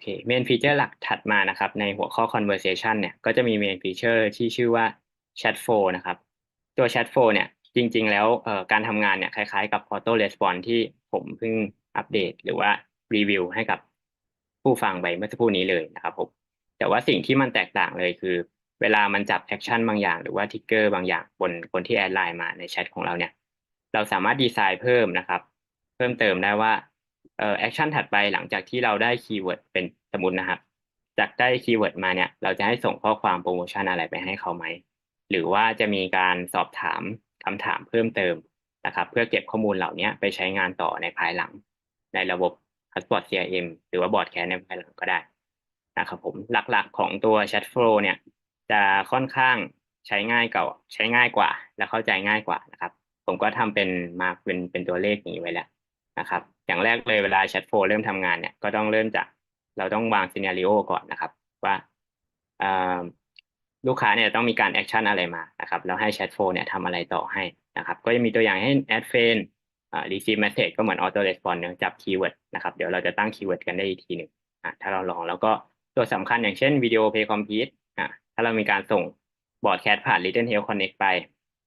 เคเมนฟีเจอร์หลักถัดมานะครับ ในหัวข้อ conversation เนี่ยก็จะมีเมนฟีเจอร์ที่ชื่อว่า chat flow นะครับ ตัว chat flow เนี่ยจริง ๆ แล้วการทำงานเนี่ยคล้ายๆกับ auto response ที่ผมเพิ่งอัปเดตหรือว่ารีวิวให้กับผู้ฟังไปเมื่อสักครู่นี้เลยนะครับผมแต่ว่าสิ่งที่มันแตกต่างเลยคือ เวลามันจับแอคชั่นบางอย่าง หรือว่าทิกเกอร์บางอย่างบนคนที่แอดไลน์มาในแชทของเราเนี่ย เราสามารถดีไซน์เพิ่มนะครับ เพิ่มเติมได้ว่า แอคชั่นถัดไปหลังจากที่เราได้คีย์เวิร์ดเป็นสมมตินะครับ จากได้คีย์เวิร์ดมาเนี่ย เราจะให้ส่งข้อความโปรโมชั่นอะไรไปให้เขาไหม หรือว่าจะมีการสอบถามคำถามเพิ่มเติมนะครับ เพื่อเก็บข้อมูลเหล่านี้ไปใช้งานต่อในภายหลัง ในระบบ Hotspot CRM หรือว่าบอร์ดแคสในภายหลังก็ได้นะครับผมหลักๆของตัว Chat Flow เนี่ย จะค่อนข้างใช้ง่ายกว่าใช้ง่ายกว่า และเข้าใจง่ายกว่านะครับ ผมก็ทำเป็นมาเป็นเป็นตัวเลขนี้ไว้แล้ว นะครับ อย่างแรกเลยเวลา Chat Flow เริ่มทำงานเนี่ยก็ต้องเริ่มจากเราต้องวางซีเนารีโอก่อนนะครับว่าลูกค้าเนี่ยต้องมีการแอคชั่นอะไรมานะครับแล้วให้ Chat Flow เนี่ยทำอะไรต่อให้นะครับ ก็จะมีตัวอย่างให้ add friend อ่า receive message ก็เหมือน auto response เนื่องจับคีย์เวิร์ดนะครับเดี๋ยวเราจะตั้งคีย์เวิร์ดกันได้อีกทีหนึ่งถ้าเราลองแล้วก็ตัวสำคัญอย่างเช่นวิดีโอ pay complete อ่าถ้าเรามีการส่งบอร์ดแคสผ่าน Little Health Connect ไป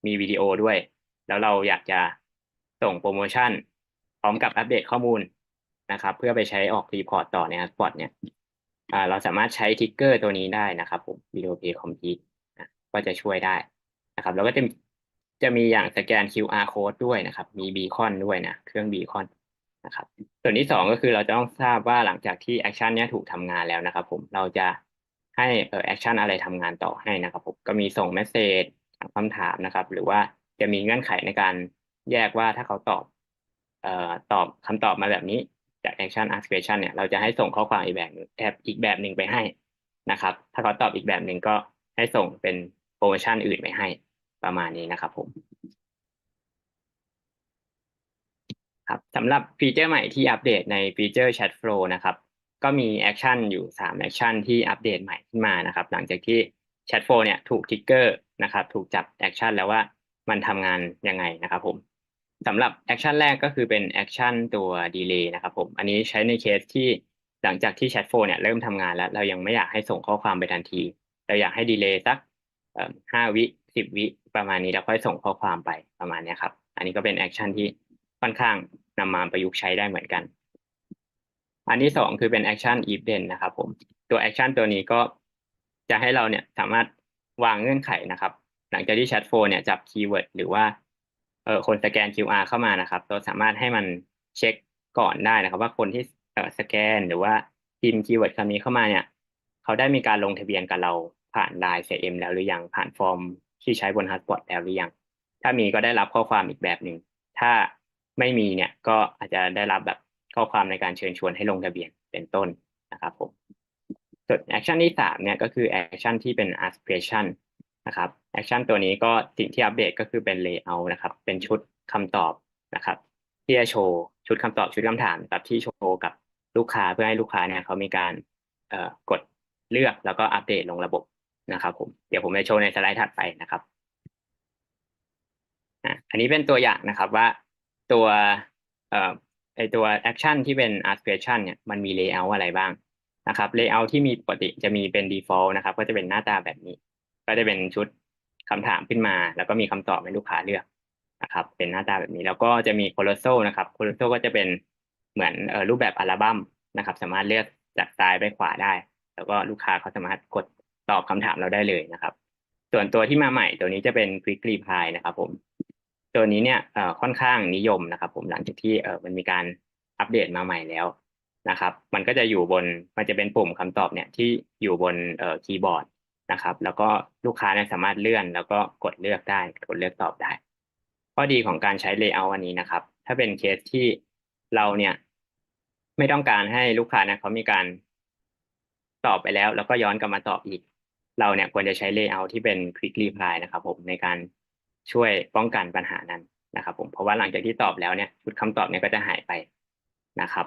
มีวิดีโอด้วย แล้วเราอยากจะส่งโปรโมชั่น พร้อมกับอัปเดตข้อมูลนะครับ เพื่อไปใช้ออกรีพอร์ตต่อใน Hotspot เนี่ยเราสามารถใช้ทิกเกอร์ตัวนี้ได้นะครับผมวิดีโอ pay complete นะก็จะช่วยได้นะครับแล้วก็จะจะมีอย่างสแกน QR code ด้วยนะครับ มีบีคอนด้วยนะเครื่องบีคอนนะครับ ส่วนที่สองก็คือเราจะต้องทราบว่าหลังจากที่แอคชั่นนี้ถูกทำงานแล้วนะครับ ผมเราจะให้เออแอคชั่นอะไรทำงานต่อให้นะครับผมก็มีส่งเมสเซจถามคำถามนะครับ หรือว่าจะมีเงื่อนไขในการแยกว่าถ้าเขาตอบ ตอบคำตอบมาแบบนี้จาก action ask question เนี่ยเราจะให้ส่งข้อความอีกแบบแอบอีกแบบหนึ่งไปให้นะครับ ถ้าเขาตอบอีกแบบหนึ่งก็ให้ส่งเป็นโปรโมชั่นอื่นไปให้ประมาณนี้นะครับผมครับสำหรับฟีเจอร์ใหม่ที่อัปเดตในฟีเจอร์ Chat Flow นะครับ ก็มีแอคชั่นอยู่3แอคชั่นที่อัปเดตใหม่ขึ้นมานะครับ หลังจากที่ Chat Flow เนี่ยถูกทิกเกอร์นะครับ ถูกจับแอคชั่นแล้วว่ามันทำงานยังไงนะครับผม สำหรับแอคชั่นแรกก็คือเป็นแอคชั่นตัว Delay นะครับผมอันนี้ใช้ในเคสที่หลังจากที่ Chat Flow เนี่ยเริ่มทำงานแล้ว เรายังไม่อยากให้ส่งข้อความไปทันที เราอยากให้ดีเลย์สักห้าวิสิบวิประมาณนี้แล้วค่อยส่งข้อความไปประมาณนี้ครับ อันนี้ก็เป็นแอคชั่นที่ค่อนข้างนำมาประยุกต์ใช้ได้เหมือนกัน อันที่สองคือเป็นแอคชั่น if then นะครับผมตัวแอคชั่นตัวนี้ก็จะให้เราเนี่ยสามารถวางเงื่อนไขนะครับ หลังจากที่แชทโฟนเนี่ยจับคีย์เวิร์ดหรือว่า เออคนสแกน QR เข้ามานะครับ เราสามารถให้มันเช็คก่อนได้นะครับ ว่าคนที่เออสแกนหรือว่าพิมพ์คีย์เวิร์ดคำนี้เข้ามาเนี่ย เขาได้มีการลงทะเบียนกับเราผ่านไลน์ CM แล้วหรือยังผ่านฟอร์มที่ใช้บน Hotspot แล้วหรือยังถ้ามีก็ได้รับข้อความอีกแบบหนึ่งถ้าไม่มีเนี่ยก็อาจจะได้รับแบบข้อความในการเชิญชวนให้ลงทะเบียนเป็นต้นนะครับผมส่วนแอคชั่นที่สามเนี่ยก็คือแอคชั่นที่เป็น aspiration นะครับแอคชั่นตัวนี้ก็สิ่งที่อัปเดตก็คือเป็น layout นะครับ เป็นชุดคำตอบนะครับ ที่จะโชว์ชุดคำตอบชุดคำถามแบบที่โชว์กับลูกค้าเพื่อให้ลูกค้าเนี่ยเขามีการกดเลือกแล้วก็อัปเดตลงระบบนะครับผมเดี๋ยวผมจะโชว์ในสไลด์ถัดไปนะครับอันนี้เป็นตัวอย่างนะครับว่าตัวไอตัวแอคชั่นที่เป็น aspiration เนี่ยมันมี layout อะไรบ้างนะครับ layout ที่มีปกติจะมีเป็น default นะครับ ก็จะเป็นหน้าตาแบบนี้ ก็จะเป็นชุดคำถามขึ้นมา แล้วก็มีคำตอบให้ลูกค้าเลือกนะครับ เป็นหน้าตาแบบนี้ แล้วก็จะมี colossal นะครับ colossal ก็จะเป็นเหมือนรูปแบบอัลบั้มนะครับ สามารถเลือกจากซ้ายไปขวาได้ แล้วก็ลูกค้าเขาสามารถกดตอบคำถามเราได้เลยนะครับ ส่วนตัวที่มาใหม่ตัวนี้จะเป็น quick reply นะครับ ผม ตัวนี้เนี่ยค่อนข้างนิยมนะครับ ผมหลังจากที่มันมีการอัปเดตมาใหม่แล้วนะครับ มันก็จะอยู่บนมันจะเป็นปุ่มคำตอบเนี่ยที่อยู่บนคีย์บอร์ด นะครับ แล้วก็ลูกค้าเนี่ยสามารถเลื่อน แล้วก็กดเลือกได้ กดเลือกตอบได้ ข้อดีของการใช้ layout อันนี้นะครับ ถ้าเป็นเคสที่เราเนี่ยไม่ต้องการให้ลูกค้าเนี่ยเขามีการตอบไปแล้ว แล้วก็ย้อนกลับมาตอบอีก เราเนี่ยควรจะใช้ layout ที่เป็น quick reply นะครับ ผมในการช่วยป้องกันปัญหานั้นนะครับ ผมเพราะว่าหลังจากที่ตอบแล้วเนี่ยชุดคำตอบเนี่ยก็จะหายไปนะครับ